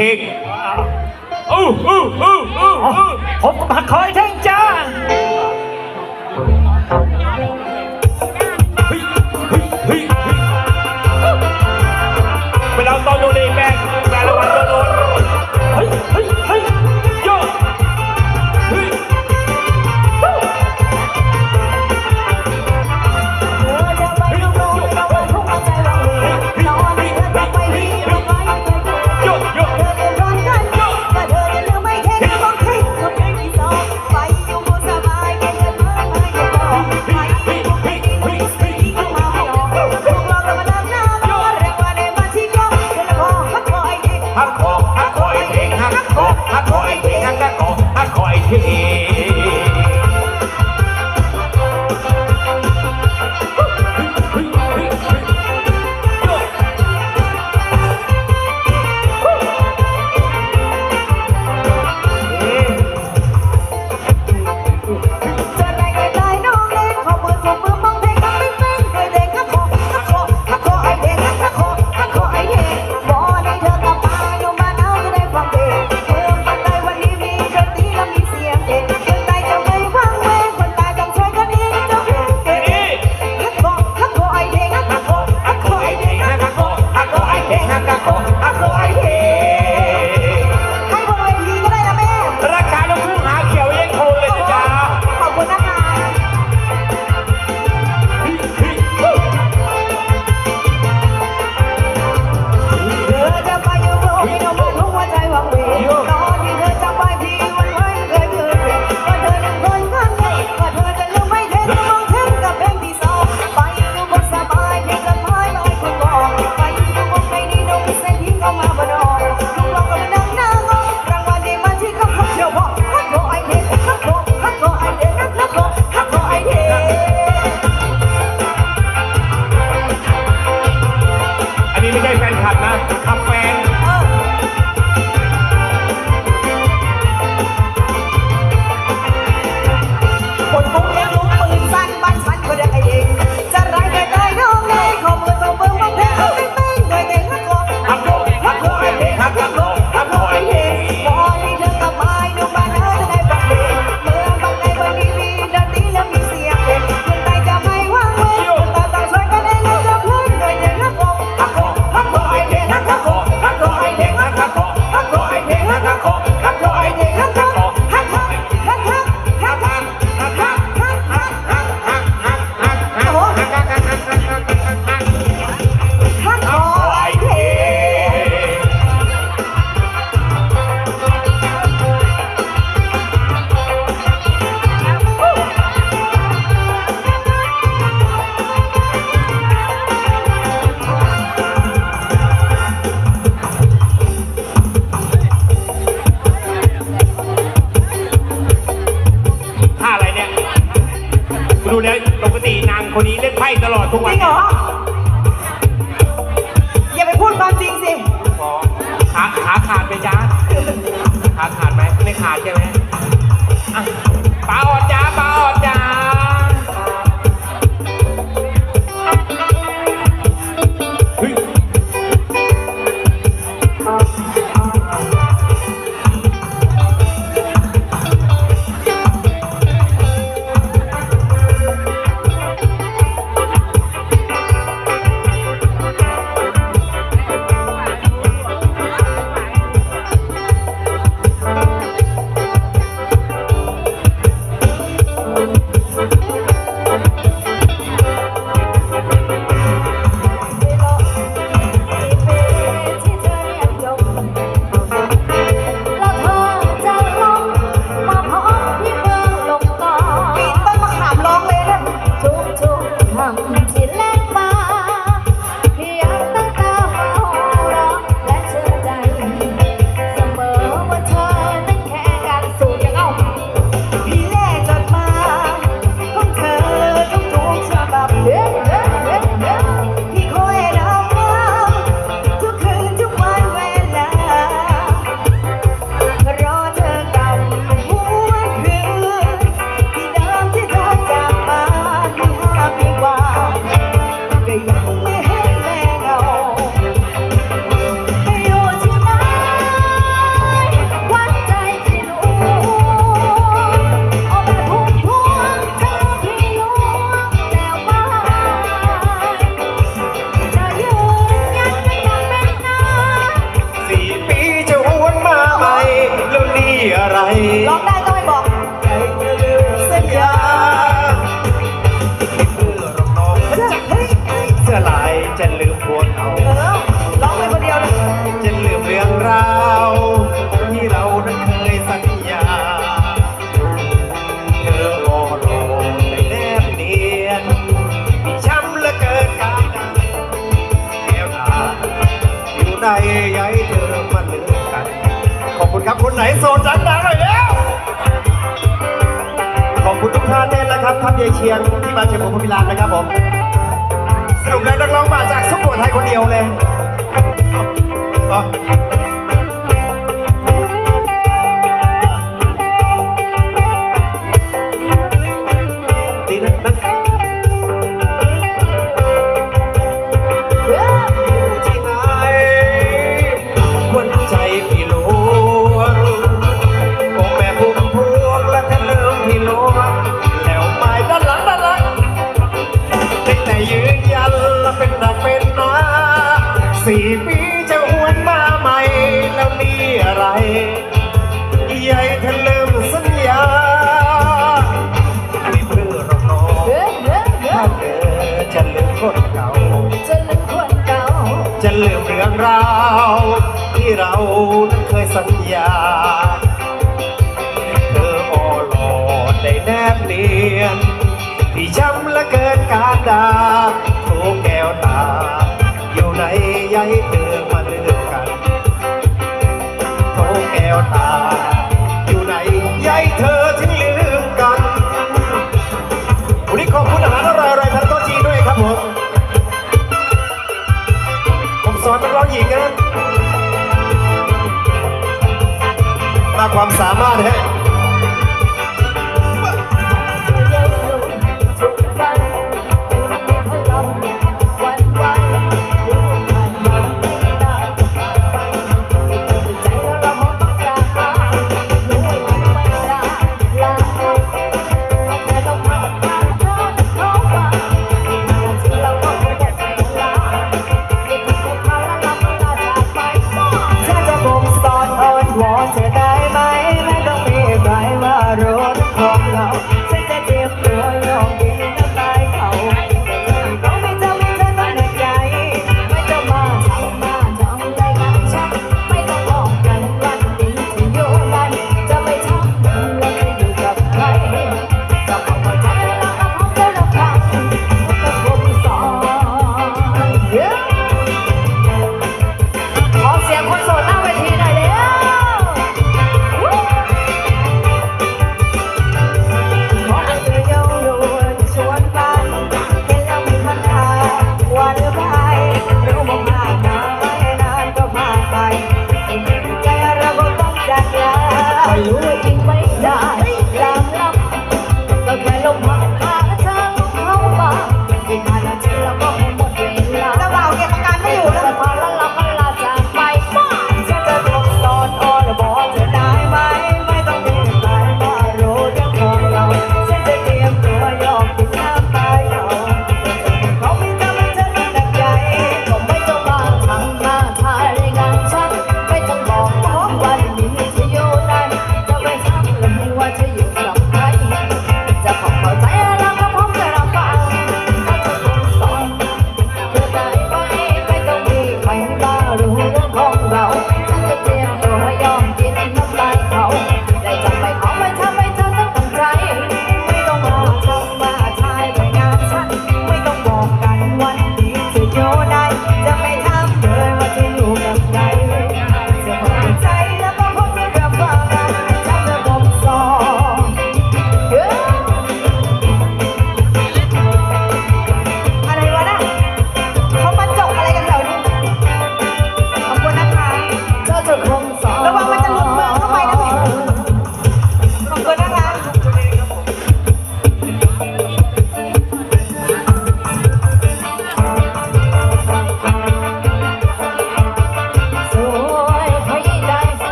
เพลงอู้อู้อู้อู้อผมก็หักคอยเธ Hey. คนนี้เล่นไพ่ตลอดทุกจวัรินงเหรอ อย่าไปพูดความจริงสิขาขาขาดไหมจ๊ะขาขาดไหมไม่ขาดใช่ไหมอะปลาออดจ้าปลาออดจ้า ใดย้ายเธอมาเลือกกัน ขอบคุณครับคนไหนโสดจังดังหน่ยแล้วขอบคุณทุกท่านเลยนะครับทัพเยเชียงที่มาเชียงของพมิลานนะครับผมสรุปแล้นักร้องมาจากสุโขทัยคนเดียวเลย ความสามารถฮะ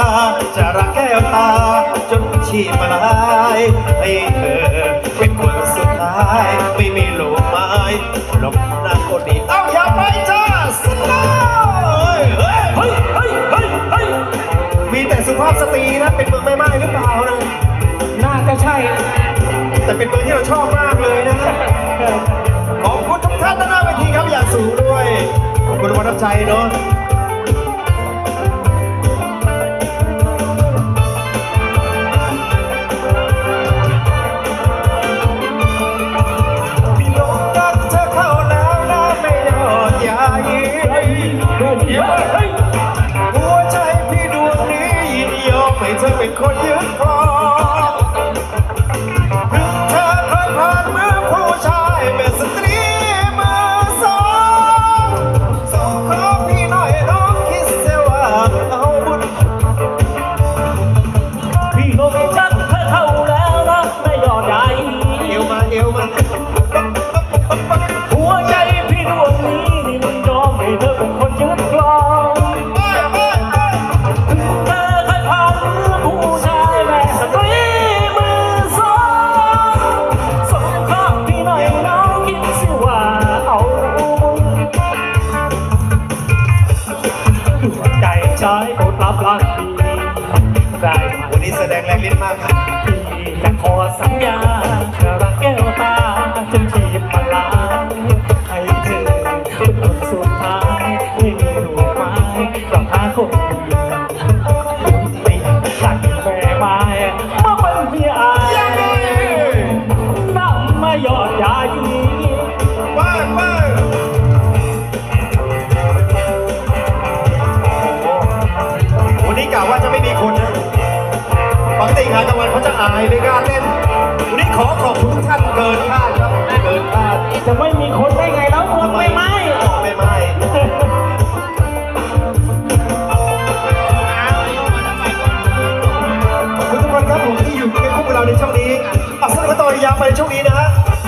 า จะรักแก้วตาจนชีพลายให้เธอเป็นคนสุดท้าย ไม่มีโลกไม้ลบหน้าคนดีเอ้าอย่าไปจ้าสลายเฮ้ยเฮ้ยเฮ้ยเฮ้ยเฮ้ยมีแต่สุภาพสตรีนะ เป็นเมืองแม่ไม้หรือเปล่านะน่าจะใช่ แต่เป็นเมืองที่เราชอบมากเลยนะขอบคุณทุกท่านนะหน้าเวทีครับอย่างสูงด้วยขอบคุณทุกคนรับใจเนาะ ยอดยายีว้าวว้าววันนี้กะว่าจะไม่มีคนนะปกติงานกลางวันเขาจะอายไม่กล้าเล่น วันนี้ขอขอบคุณทุกท่านเกินคาดครับเกินคาดจะไม่มีคนได้ไงแล้ว ในช่วงนี้นะฮะ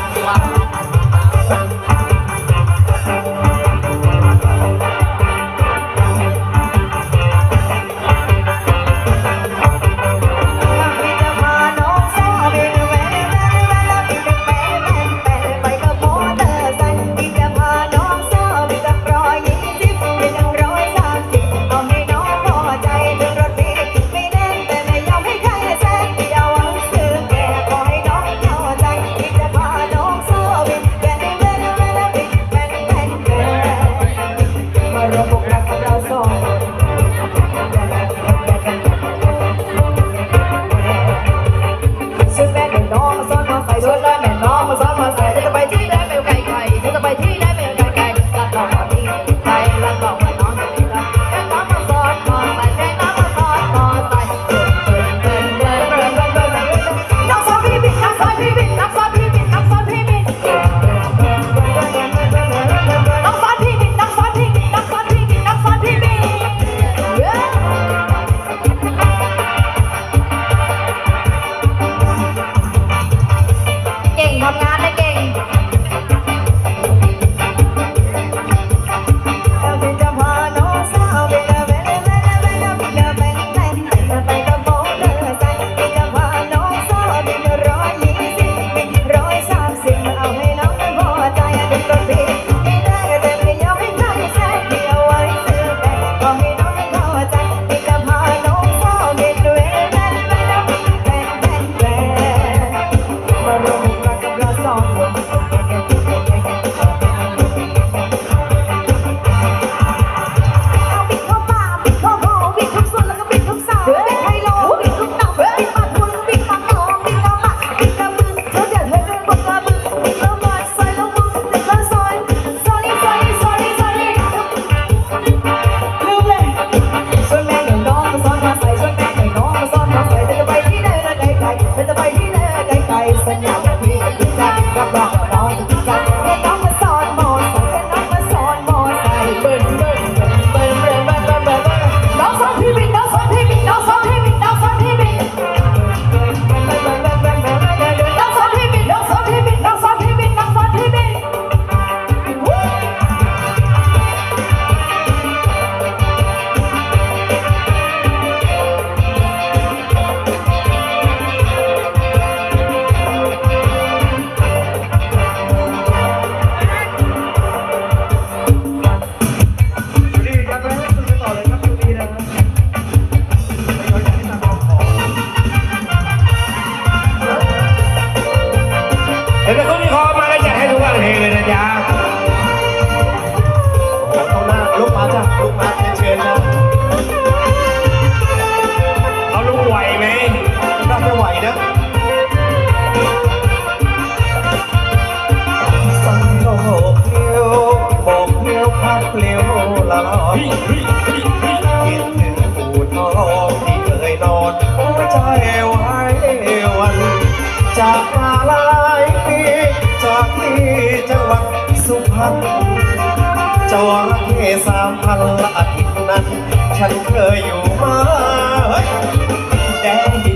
สุพรรณจอระเข้สามพันละอาทิตย์นั้น ฉันเคยอยู่มาแดงดิน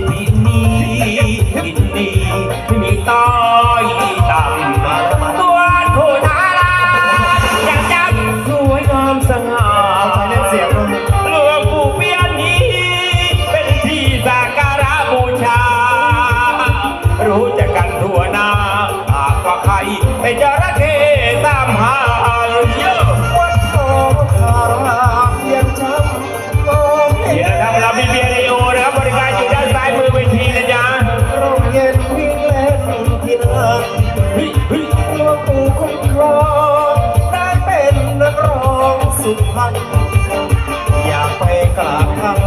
อยากไปกราบท่าน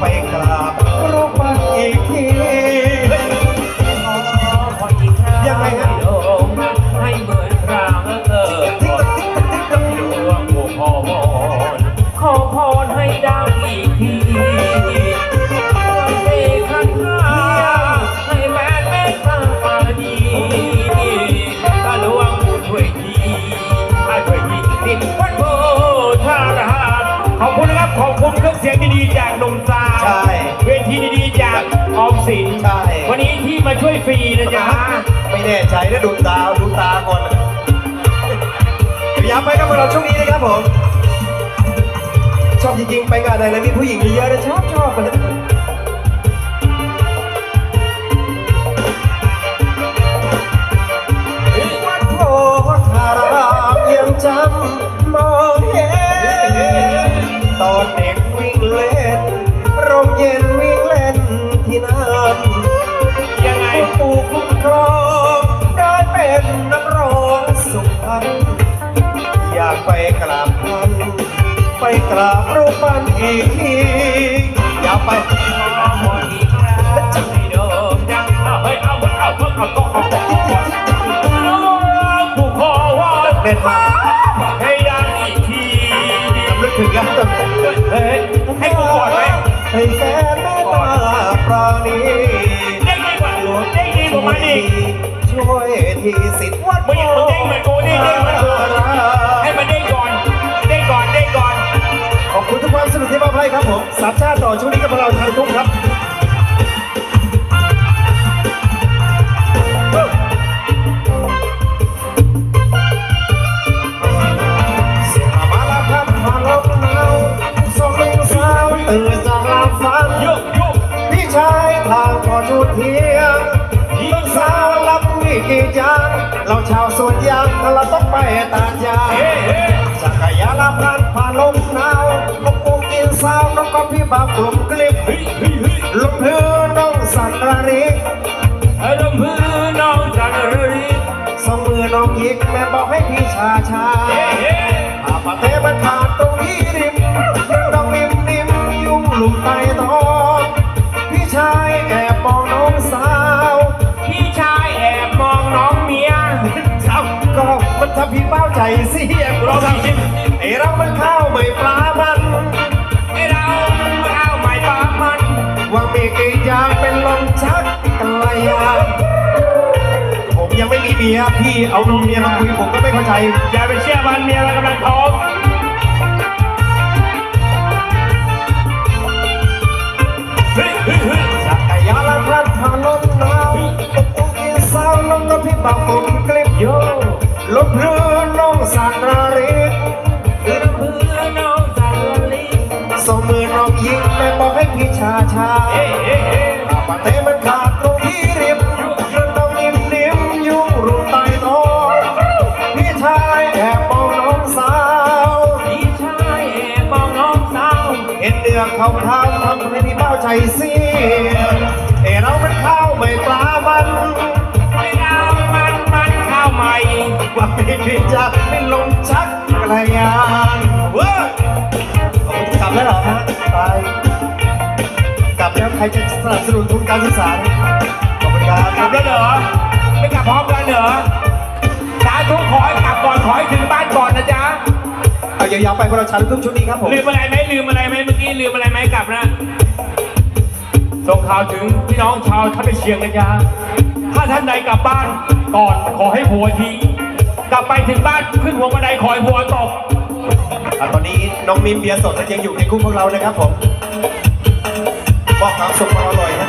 ไปกราบรูปปั้นอีกที หนมซาวใช่เวทีดีๆจากออมสินใช่ วันนี้ที่มาช่วยฟรีนะจ๊ะไม่แน่ใจนะดูตาดูตาก่อนพยายามไปกับเราช่วงนี้นะครับผม ชอบจริงๆ ไปงานไหนแล้วมีผู้หญิงเยอะๆนะชอบชอบกันเลย ราบรูปปั้นอีกทีอย่าไปให้โด่งดังเล่นมาให้ดังอีกทีนึกถึงกันเฮ้ยให้กูกอนไหมให้แฟนแม่ตาปราณีเด้งดีกว่าเด้งดีกว่ามันอีกช่วยทีสิทธิ์วัดไมึงมึงเด้งเหมือนกูนี่เด้งเหมือนกู ความสนุกที่มอบให้ครับผมสามชาติต่อช่วงนี้กับเราทางทุกครับเสียงมาแล้วครับมาลบเนาสองลิงสาวตื่นจากหลับฝันโยกโยกพี่ชายทางพอจุดเทียงลิงสาวรับมีกี่จานเราชาวสวนยางเราต้องไปตาดยางเฮ้เฮ้จักรยานละพันผ่านลมหนาว ลมปูกินสาวน้องก็พี่บ่าวกลุ่มกลิบเฮ้ยเฮ้ยเฮ้ยลมพื้นน้องสันระริกไอ้ลำพื้นน้องจันทรีสองมือน้องหยิกแม่บอกให้พี่ชาชาเฮ้เฮ้อาปะเทมันขาดตรงนี้ริมยังต้องนิ่มนิ่มยุ่งหลุมใต้ท้องพี่ชายแอบมองน้องสาว พี่ชายแอบมองน้องเมียทำก็มันทำพี่เป้าใจเสียรอพี่ชิมไอเรามันข้าวไม่ปลามัน ปีกี่อย่างเป็นลมชักกันเลยอะผมยังไม่มีเมียพี่เอานมเมียมาคุยผมก็ไม่เข้าใจ อย่าไปเชื่อมันเมียมันกำลังท้องเฮ้ยเฮ้ยเฮ้ยจักรยาละพลัดผ่านลมหนาวตกอกกินสาวลงก็พี่บ่าวผมกลิบโยลมเรือน้องสันระริ ชาชาปะเตมันขาดตรงที่ริมยุ่งเรื่องต้องนิ่มนิ่มยุ่งรูปไต่น้อยพี่ชายแอบมองน้องสาวพี่ชายแอบมองน้องสาวเห็นเดืองเขาเท้าทำให้พี่เบ้าใจเสียเอเราเป็นข้าวไม่ปลามันไม่เอามันมันข้าวใหม่ว่าพี่จะไม่ลงชักกระยานเว้ยกลับแล้วเหรอฮะไป ครจะสนับสนุนทุนการศึกษาขอบคุณครักลับบแล้วเหรอไม่กลับพร้อมกันเหรอสาธุขอให้กลับก่อนขอให้ถึงบ้านก่อนนะจ๊ะเอายาวๆไปพวกเราชาลูกทุ่งชุดนี้ครับผมลืมอะไรไหมลืมอะไรไหมเมื่อกี้ลืมอะไรไหมกลับนะส่งข่าวถึงพี่น้องชาวทัพเชียงนะจ๊ะถ้าท่านใดกลับบ้านก่อนขอให้ผัวทิ้งกลับไปถึงบ้านขึ้นหัวบันไดขอให้ผัวตกอะตอนนี้น้องมิมเบียร์สดยังอยู่ในคู่พวกเรานะครับผม มอบความสุขความอร่อยนะ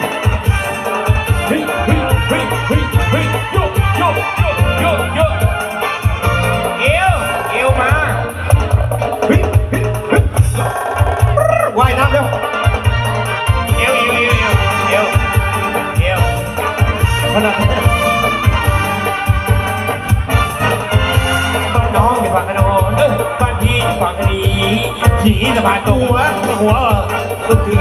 เฮ้ยเฮ้ยเฮ้ยเฮ้ยเฮ้ยโยกโยกโยกโยกเอวเอวมาเฮ้ยเฮ้ยเฮ้ยว่ายน้ำเร็วเอวเอวเอวเอวเอวขนาดบ้านน้องอยู่ฝั่งกันโอนเออบ้านพี่อยู่ฝั่งกันนี้ขี่สะพานตัวหัวเออทุกที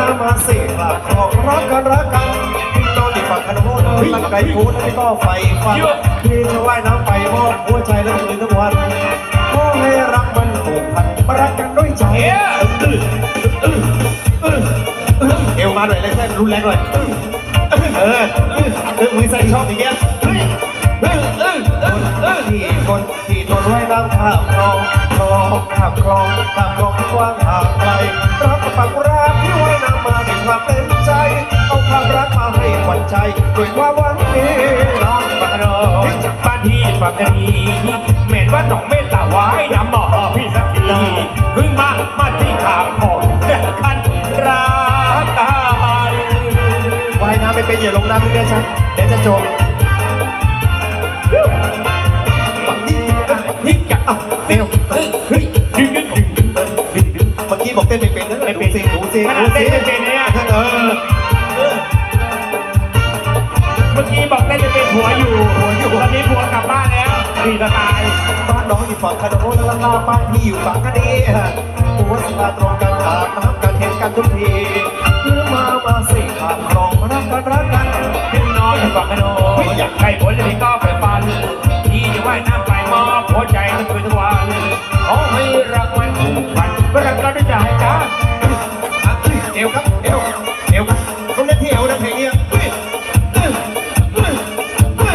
มามาสิฝากของรักกันรักกันพี่น้องที่ฝั่งคาร์โบนตั้งใจพูดแล้วก็ไฟฟันพี่จะว่ายน้ำไปมอบหัวใจและคืนทั้งวันขอให้รักมันผูกพันรักกันด้วยใจเอวมาหน่อยเลยแค่รุนแรงหน่อยเออเออมือใส่ชอบอย่างเงี้ย ที่คนที่ทนไว้น้ำข้ามคลองคลองข้ามคลองข้ามคลองกว้างห่างไกลรักกับปักรักที่ไว้น้ำมาด้วยความเต็มใจ เอาความรักมาให้ขวัญใจด้วยความหวังดีน้องฝั่งกันโอนบ้านพี่ฝั่งกันนี้เม็นว่าต้องเมตตาไว้น้ำหมอพี่สักทีเพิ่งมามาที่ขางของคันรักกันว่ายน้ำไม่เป็นอย่าลงน้ำไม่ได้ฉันเดี๋ยวจะจม กี้บอกเต้นไม่เป็นนะไม่ดูเป็นสิดูสิขนาดูดเต้สินไม่เป็นเนี่ยเออเมื่อกี้บอกเต้นจะเป็นผัวอยู่ผัวอยู่ตอนนี้ผัวกลับบ้านแล้วดีจะตาย บ้านน้องอยู่ฝั่งคาโนนแล้วลาบ้านพี่อยู่ฝั่งคดีหัวสตาตรงกันขาดน้ำกันเห็นกันทุกทีเพื่อมามาสิขามครองรักกันรักกันพี่น้องอยู่ฝั่งกระโดดอยากให้ผลจะมีก็ไปฟันพี่จะว่ายน้ำไปมอบหัวใจมันคืนทุกวันขอให้รักมันผูกพัน รักกันด้วยใจจ้าเอวครับเอวเอวครับเขาเล่นที่เอวนะเพลงเนี้ย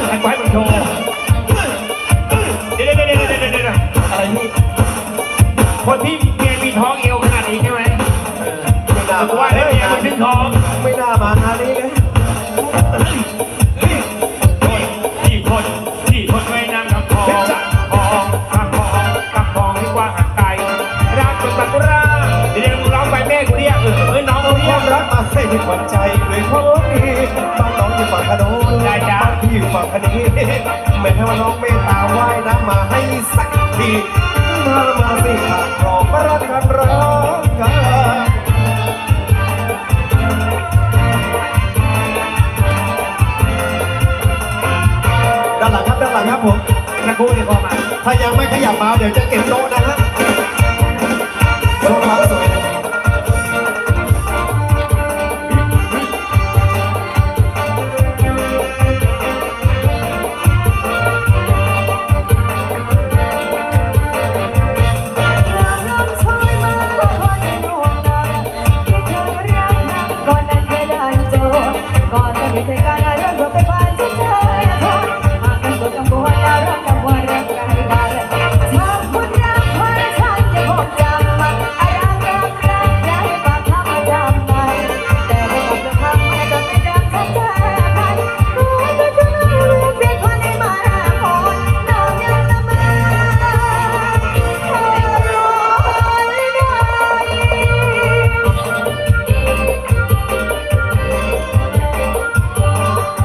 ให้ไว้มันโชว์เดี๋ยวเดี๋ยวเดี๋ยวเดี๋ยวเดี๋ยวเดี๋ยวอะไรนี่คนที่เมียมีท้องเอวขนาดนี้ใช่ไหมไม่น่าผมว่ามาได้เมียมันถึงท้อง ฝั่งคาโนนบ้านพี่อยู่ฝั่งคดีไม่ให้ว่าน้องเมตตาว่ายน้ำมาให้สักทีมามาสิขามครองรักกันรักกัน ด้านหลังครับด้านหลังครับผมนักพูดเนี่ยพอมา ถ้ายังไม่ขยับมาเดี๋ยวจะเก็บโต๊ะนะฮะโชว์ความสวย